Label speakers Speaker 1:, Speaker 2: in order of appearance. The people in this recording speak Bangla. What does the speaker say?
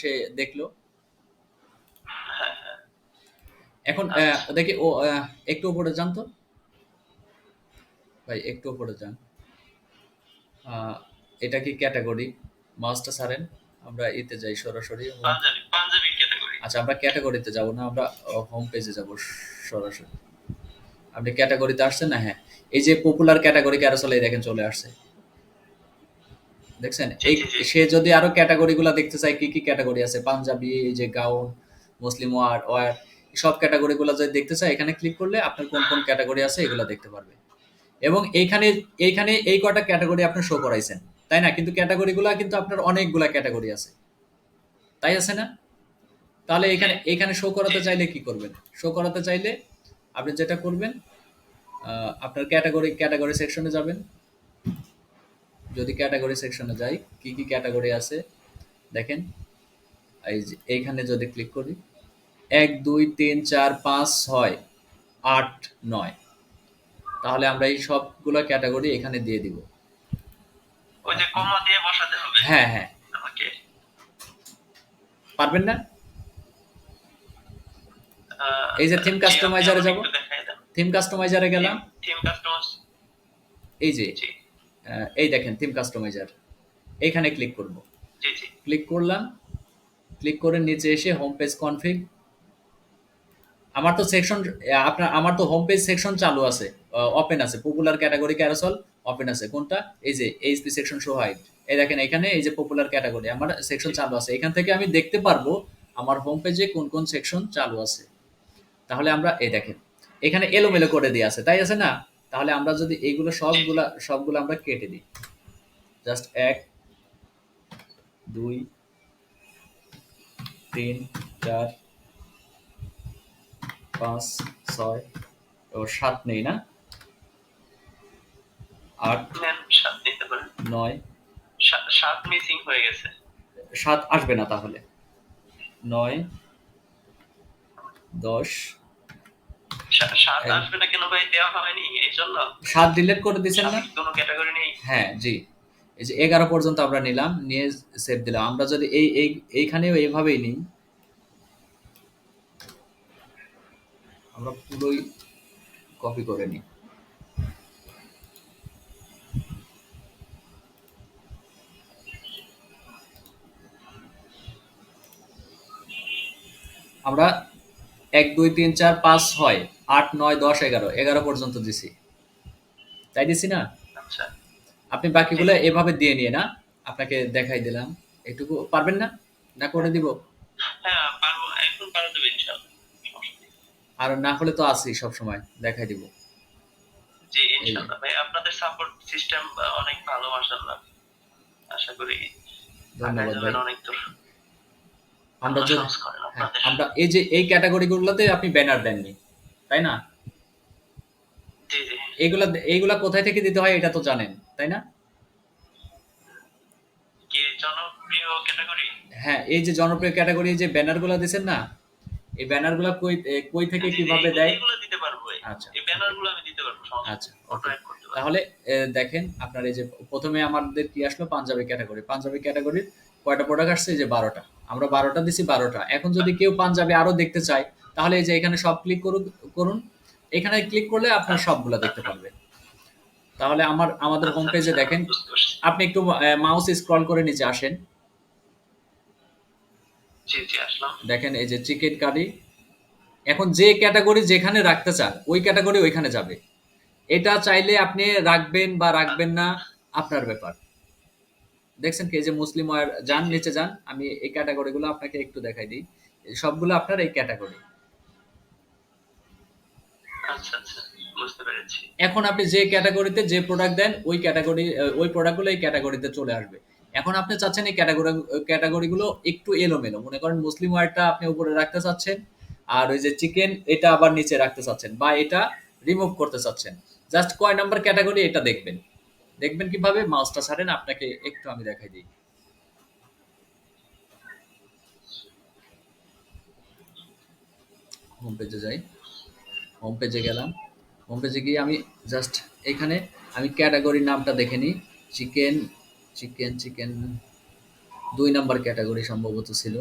Speaker 1: সে দেখল।
Speaker 2: হ্যাঁ হ্যাঁ।
Speaker 1: এখন
Speaker 2: আচ্ছা।
Speaker 1: দেখি ও একটু উপরে যান তো। ভাই একটু উপরে যান। এটা কি ক্যাটাগরি? মাউসটা সারেন আমরা এতে যাই সরাসরি।
Speaker 2: পাঞ্জাবি পাঞ্জাবি ক্যাটাগরি।
Speaker 1: আচ্ছা আমরা ক্যাটাগরিতে যাব না আমরা হোম পেজে যাব সরাসরি। আপনি ক্যাটাগরিতে আসছেন না? হ্যাঁ। এই যে পপুলার ক্যাটাগরি ক্যারোসেল দেখেন চলে আসছে। দেখছেন? এই। সে যদি আরও ক্যাটাগরি গুলা দেখতে চায় কি কি ক্যাটাগরি আছে? পাঞ্জাবি এই যে গাউন মুসলিম ওয়ার ওয়ার সব ক্যাটাগরি গুলা যদি দেখতে চায় এখানে ক্লিক করলে আপনার কোন কোন ক্যাটাগরি আছে এগুলা দেখতে পারবে। এবং এইখানে এইখানে এই কটা ক্যাটাগরি আপনি শো করাইছেন তাই না? কিন্তু ক্যাটাগরি গুলা কিন্তু আপনার অনেকগুলা ক্যাটাগরি আছে। তাই আছে না? তাহলে এখানে এখানে শো করাতে চাইলে কি করবেন? শো করাতে চাইলে আপনি যেটা করবেন আহ, আপনার ক্যাটাগরি ক্যাটাগরি সেকশনে যাবেন। যদি ক্যাটাগরি সেকশনে যাই কি কি ক্যাটাগরি আছে? দেখেন এই যে এইখানে যদি ক্লিক করি এক দুই তিন চার পাঁচ ছয় আট নয়। তাহলে আমরা এই সবগুলো ক্যাটাগরি এখানে দিয়ে দিব।
Speaker 2: ওই যে কমা দিয়ে বসাতে হবে?
Speaker 1: হ্যাঁ হ্যাঁ।
Speaker 2: আমাকে
Speaker 1: পারবেন না? এই যে
Speaker 2: থিম
Speaker 1: customizer-এ যাব। থিম কাস্টমাইজারে গেলাম।
Speaker 2: থিম কাস্টমার
Speaker 1: এই যে এই দেখেন থিম কাস্টমাইজার এইখানে ক্লিক করব। ক্লিক করলাম। ক্লিক করে নিচে এসে হোম পেজ কনফিগ আমার তো সেকশন আপনার আমার তো হোম পেজ সেকশন চালু আছে ওপেন আছে। পপুলার ক্যাটাগরি ক্যারাসল ওপেন আছে। কোনটা? এই যে এইচপি সেকশন শো হাইট এই দেখেন এখানে এই যে পপুলার ক্যাটাগরি আমার সেকশন চালু আছে। এখান থেকে আমি দেখতে পারব আমার হোম পেজে কোন কোন সেকশন চালু আছে। তাহলে আমরা এই দেখেন এখানে এলোমেলো করে দিয়ে আছে। তাই আছে না? তাহলে আমরা যদি এইগুলো সবগুলা সবগুলো আমরা কেটে দিই। জাস্ট এক দুই তিন চার পাঁচ ছয় ও সাত নেই না? আট
Speaker 2: পারেন।
Speaker 1: নয়।
Speaker 2: সাত মিসিং হয়ে গেছে।
Speaker 1: সাত আসবে না তাহলে। নয় দশ এই-
Speaker 2: আসবে না কেন ভাই? দেওয়া হয়নি এই জন্য।
Speaker 1: সাত ডিলিট করে দিচ্ছেন না?
Speaker 2: কোনো ক্যাটাগরি নেই।
Speaker 1: হ্যাঁ জি। এই যে এগারো পর্যন্ত আমরা নিলাম নিয়ে সেভ দিলাম। আমরা যদি এই এই এইখানেও এইভাবেই নিই আমরা পুরোই কপি করে নিই। আমরা এক দুই তিন চার পাঁচ ছয় আট নয় দশ এগারো। এগারো পর্যন্ত দিছি। তাই দিছি না?
Speaker 2: আচ্ছা।
Speaker 1: আপনি বাকিগুলো এভাবে দিয়ে নিয়ে না আপনাকে দেখাই দিলাম। একটুকু পারবেন না? না করে দিব?
Speaker 2: হ্যাঁ।
Speaker 1: আর না হলে তো আছি সব সময় দেখাই দিব।
Speaker 2: জি ইনশাআল্লাহ। ভাই আপনাদের সাপোর্ট সিস্টেম অনেক ভালো মাশাআল্লাহ। আশা করি
Speaker 1: ধন্যবাদ ভাই।
Speaker 2: অনেক দূর।
Speaker 1: আমরা হ্যাঁ, আমরা এই যে এই ক্যাটাগরিগুলোতে আপনি ব্যানার দেননি। তাই না? এইগুলা এইগুলা কোথায় থেকে দিতে হয় এটা তো জানেন তাই না?
Speaker 2: কি জনপ্রিয় ক্যাটাগরি
Speaker 1: হ্যাঁ এই যে জনপ্রিয় ক্যাটাগরি যে ব্যানারগুলো দিছেন না? এই ব্যানারগুলো কই কই থেকে কীভাবে দেয়?
Speaker 2: এগুলো দিতে পারব।
Speaker 1: আচ্ছা।
Speaker 2: এই ব্যানারগুলো আমি দিতে পারব
Speaker 1: আচ্ছা
Speaker 2: অটো অ্যাড করতে
Speaker 1: তাহলে দেখেন আপনার এই যে প্রথমে আমাদের কি আসলো? পাঞ্জাবি ক্যাটাগরি পাঞ্জাবি ক্যাটাগরির কয়টা প্রোডাক্ট আসছে? যে বারোটা। আমরা বারোটা দিছি বারোটা। এখন যদি কেউ পাঞ্জাবি আরও দেখতে চায় তাহলে এই যে এখানে সব ক্লিক করুন করুন। এখানে ক্লিক করলে আপনার সবগুলা দেখতে পারবেন তাহলে আমার আমাদের হোম
Speaker 2: আচ্ছা,
Speaker 1: পেজে
Speaker 2: আচ্ছা,
Speaker 1: দেখেন। আপনি একটু মাউস স্ক্রল করে নিচে আসেন। দেখেন এই যে চিকেন কারি এখন যে ক্যাটাগরি যেখানে রাখতে চান ওই ক্যাটাগরি ওইখানে যাবে। এটা চাইলে আপনি রাখবেন বা রাখবেন না আপনার ব্যাপার। দেখছেন কি এই যে মুসলিম যান নিচে যান। আমি এই ক্যাটাগরিগুলো আপনাকে একটু দেখাই দিই। সবগুলো আপনার এই ক্যাটাগরি
Speaker 2: আচ্ছা আচ্ছা
Speaker 1: এখন আপনি যে ক্যাটাগরিতে যে প্রোডাক্ট দেন, ওই ক্যাটাগরি ওই প্রোডাক্টগুলো এই ক্যাটাগরিতে চলে আসবে। এখন আপনি চাচ্ছেন এই ক্যাটাগরি ক্যাটাগরিগুলো একটু এলোমেলো। মনে করেন মুসলিম ওয়ারটা আপনি উপরে রাখতে চাচ্ছেন, আর ওই যে চিকেন এটা আবার নিচে রাখতে চাচ্ছেন, বা এটা রিমুভ করতে চাচ্ছেন। জাস্ট কয় নাম্বার ক্যাটাগরি এটা দেখবেন। দেখবেন কীভাবে? মাউসটা ছাড়েন, আপনাকে একটু আমি দেখাই দিই। হোম পেজে যাই। হোম পেজে গেলাম। হোম পেজে গিয়ে আমি জাস্ট এখানে আমি ক্যাটাগরির নামটা দেখে নিই। চিকেন চিকেন চিকেন দুই নাম্বার ক্যাটাগরি সম্ভবত ছিল।